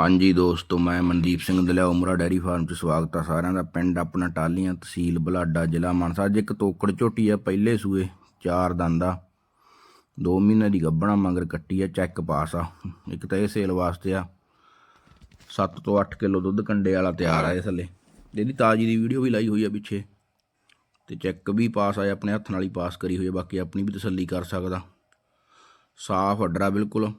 ਹਾਂਜੀ ਦੋਸਤੋ, ਮੈਂ ਮਨਦੀਪ ਸਿੰਘ ਦਲਿਆ ਉਮਰਾ ਡੈਰੀ ਫਾਰਮ 'ਚ ਸਵਾਗਤ ਆ ਸਾਰਿਆਂ ਦਾ। ਪਿੰਡ ਆਪਣਾ ਟਾਲੀਆਂ ਤਹਿਸੀਲ ਬਲਾਡਾ, ਜ਼ਿਲ੍ਹਾ ਮਾਨਸਾ। ਅੱਜ ਇੱਕ ਤੋਕੜ ਝੋਟੀ ਆ, ਪਹਿਲੇ ਸੂਏ, ਚਾਰ ਦੰਦਾ 2 ਮਹੀਨੇ ਦੀ ਗੱਭਣਾ, ਮੰਗਰ ਕੱਟੀ ਆ, ਚੈੱਕ ਪਾਸ ਆ। ਇੱਕ ਤਾਂ ਇਹ ਸੇਲ ਵਾਸਤੇ ਆ। 7 ਤੋਂ 8 ਕਿਲੋ ਦੁੱਧ ਕੰਡੇ ਵਾਲਾ ਤਿਆਰ ਆ ਇਹ ਥੱਲੇ ਇਹਦੀ ਤਾਜੀ ਦੀ ਵੀਡੀਓ ਵੀ ਲਾਈ ਹੋਈ ਆ ਪਿੱਛੇ। ਤੇ ਚੈੱਕ ਵੀ ਪਾਸ ਆ ਆਪਣੇ ਹੱਥ ਨਾਲ ਹੀ ਪਾਸ ਕਰੀ ਹੋਈ ਆ, ਬਾਕੀ ਆਪਣੀ ਵੀ ਤਸੱਲੀ ਕਰ ਸਕਦਾ। ਸਾਫ਼ ਅੱਡਰਾ ਬਿਲਕੁਲ।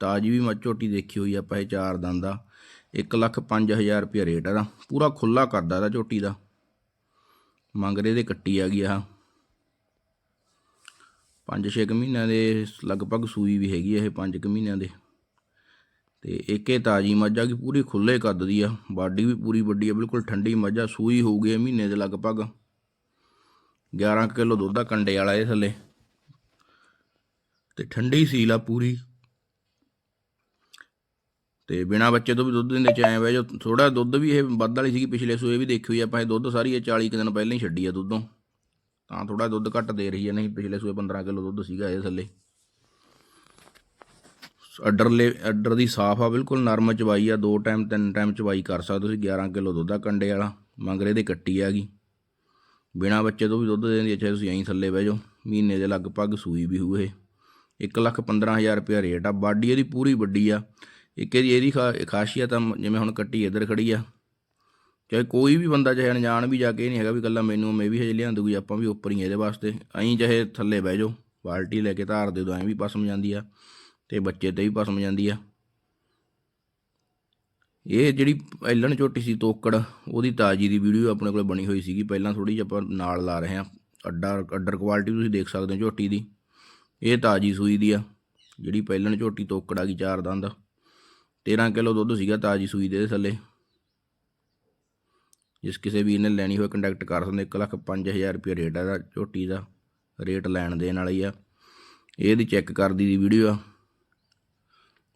ਤਾਜੀ ਵੀ ਮੱਝ ਝੋਟੀ ਦੇਖੀ ਹੋਈ ਆਪਾਂ ਇਹ ਚਾਰ ਦੰਦ ਦਾ 1 ਲੱਖ 5000 ਰੁਪਏ ਰੇਟ ਇਹਦਾ। ਪੂਰਾ ਖੁੱਲਾ ਕਰਦਾ ਇਹਦਾ ਝੋਟੀ ਦਾ। ਮੰਗਰੇ ਦੇ ਕੱਟੀ ਆ ਗਈ ਆ 5-6 ਮਹੀਨਿਆਂ ਦੇ ਲਗਭਗ ਸੂਈ ਵੀ ਹੈਗੀ ਆ ਇਹ 5 ਮਹੀਨਿਆਂ ਦੇ। ਤੇ ਇੱਕੇ ਤਾਜੀ ਮੱਝ ਆ ਗਈ, ਪੂਰੀ ਖੁੱਲੇ ਕੱਦ ਦੀ ਆ। ਬਾਡੀ ਵੀ ਪੂਰੀ ਵੱਡੀ ਆ, ਬਿਲਕੁਲ ਠੰਡੀ ਮੱਝ ਆ। ਸੂਈ ਹੋਊਗੀ ਇਹ ਮਹੀਨੇ ਦੇ ਲਗਭਗ। 11 ਕਿਲੋ ਦੁੱਧ ਦਾ ਕੰਡੇ ਵਾਲਾ ਇਹ ਥੱਲੇ। ਤੇ ਠੰਡੀ ਸੀਲ ਆ ਪੂਰੀ। ਤੇ ਬਿਨਾ ਬੱਚੇ ਤੋਂ ਵੀ ਦੁੱਧ ਦਿੰਦੇ, ਚ ਆਏ ਵੇ ਜੋ ਥੋੜਾ ਦੁੱਧ ਵੀ ਇਹ ਵੱਧ ਵਾਲੀ ਸੀਗੀ ਪਿਛਲੇ ਸੂਏ ਵੀ ਦੇਖੀ ਹੋਈ ਆਪਾਂ ਇਹ ਦੁੱਧ ਸਾਰੀ ਇਹ 40 ਕੁ ਦਿਨ ਪਹਿਲਾਂ ਹੀ ਛੱਡੀ ਆ ਦੁੱਧੋਂ। ਤਾਂ ਥੋੜਾ ਦੁੱਧ ਘੱਟ ਦੇ ਰਹੀ ਹੈ ਨਹੀਂ ਪਿਛਲੇ ਸੂਏ 15 ਕਿਲੋ ਦੁੱਧ ਸੀਗਾ ਇਹ ਥੱਲੇ। ਅੱਡਰ ਲੈ, ਅੱਡਰ ਦੀ ਸਾਫ਼ ਆ, ਬਿਲਕੁਲ ਨਰਮ ਚਵਾਈ ਆ, ਦੋ ਟਾਈਮ, ਤਿੰਨ ਟਾਈਮ ਚਵਾਈ ਕਰ ਸਕਦੇ ਤੁਸੀਂ 11 ਕਿਲੋ ਦੁੱਧ ਆ ਕੰਡੇ ਵਾਲਾ, ਮੰਗਰੇ ਦੇ ਕੱਟੀ ਆ ਗਈ ਬਿਨਾ ਬੱਚੇ ਤੋਂ ਵੀ ਦੁੱਧ ਦੇ ਦਿੰਦੀ ਅੱਛਾ ਤੁਸੀਂ ਐਂ ਥੱਲੇ ਬਹਿ ਜਾਓ, ਮਹੀਨੇ ਦੇ ਲਗਭਗ ਸੂਈ ਵੀ ਹੋਊ ਇਹ। 1 ਲੱਖ 15000 ਰੁਪਏ ਰੇਟ ਆ, ਬਾਡੀ ਇਹਦੀ ਪੂਰੀ ਵੱਡੀ ਆ। ਇੱਕ ਇਹਦੀ ਇਹਦੀ ਖਾ- ਖਾਸੀਅਤ ਆ, ਜਿਵੇਂ ਹੁਣ ਕੱਟੀ ਇੱਧਰ ਖੜੀ ਆ। ਚਾਹੇ ਕੋਈ ਵੀ ਬੰਦਾ, ਚਾਹੇ ਅਣਜਾਣ ਵੀ ਜਾ ਕੇ ਇਹ ਨਹੀਂ ਹੈਗਾ ਵੀ ਕੱਲਾ ਮੈਨੂੰ, ਮੈਂ ਵੀ ਹਜੇ ਲਿਆਂਦੂਗੀ ਆਪਾਂ ਵੀ ਉੱਪਰ ਹੀ ਇਹਦੇ ਵਾਸਤੇ। ਐਂ ਚਾਹੇ ਥੱਲੇ ਬਹਿ ਜਾਓ, ਬਾਲਟੀ ਲੈ ਕੇ ਧਾਰ ਦੇ ਦੋ, ਐਂ ਵੀ ਪਸਮ ਜਾਂਦੀ ਆ, ਤੇ ਬੱਚੇ ਤੇ ਵੀ ਪਸਮ ਜਾਂਦੀ ਆ। ਇਹ ਜਿਹੜੀ ਐਲਣ ਝੋਟੀ ਸੀ ਤੋਕੜ, ਉਹਦੀ ਤਾਜੀ ਦੀ ਵੀਡੀਓ ਆਪਣੇ ਕੋਲ ਬਣੀ ਹੋਈ ਸੀਗੀ। ਪਹਿਲਾਂ ਥੋੜੀ ਜਿਹੀ ਆਪਾਂ ਨਾਲ ਲਾ ਰਹੇ ਹਾਂ। ਅੱਡਾ, ਅੱਡਰ ਕੁਆਲਿਟੀ ਤੁਸੀਂ ਦੇਖ ਸਕਦੇ ਹੋ ਝੋਟੀ ਦੀ। ਇਹ ਤਾਜੀ ਸੂਈ ਦੀ ਆ, ਜਿਹੜੀ ਪਹਿਲਣ ਝੋਟੀ ਤੋਕੜ ਆ ਗਈ ਚਾਰ ਦੰਦ। 13 ਕਿਲੋ ਦੁੱਧ ਸੀਗਾ ਤਾਜੀ ਸੂਈ ਦੇ ਥੱਲੇ। ਜਿਸ ਕਿਸੇ ਵੀਰ ਨੇ ਲੈਣੀ ਹੋਵੇ ਕੰਟੈਕਟ ਕਰ ਸਕਦੇ 1 ਲੱਖ 5000 ਰੁਪਏ ਰੇਟ ਹੈ ਇਹਦਾ, ਝੋਟੀ ਦਾ ਰੇਟ ਲੈਣ ਦੇਣ ਵਾਲੀ ਆ। ਇਹਦੀ ਚੈੱਕ ਕਰਦੀ ਦੀ ਵੀਡੀਓ ਆ।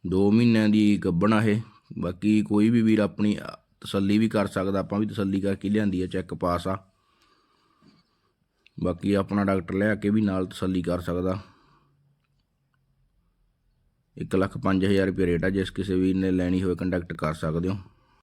2 ਮਹੀਨਿਆਂ ਦੀ ਗੱਬਣ ਆ ਇਹ। ਬਾਕੀ ਕੋਈ ਵੀ ਵੀਰ ਆਪਣੀ ਤਸੱਲੀ ਵੀ ਕਰ ਸਕਦਾ, ਆਪਾਂ ਵੀ ਤਸੱਲੀ ਕਰਕੇ ਲਿਆਂਦੀ ਆ ਚੈੱਕ ਪਾਸ ਆ। ਬਾਕੀ ਆਪਣਾ ਡਾਕਟਰ ਲਿਆ ਕੇ ਵੀ ਨਾਲ ਤਸੱਲੀ ਕਰ ਸਕਦਾ। 1 ਲੱਖ 5000 ਰੁਪਏ ਰੇਟ ਆ, ਜਿਸ ਕਿਸੇ ਵੀ ਨੇ ਲੈਣੀ ਹੋਵੇ ਕੰਟੈਕਟ ਕਰ ਸਕਦੇ ਹੋ।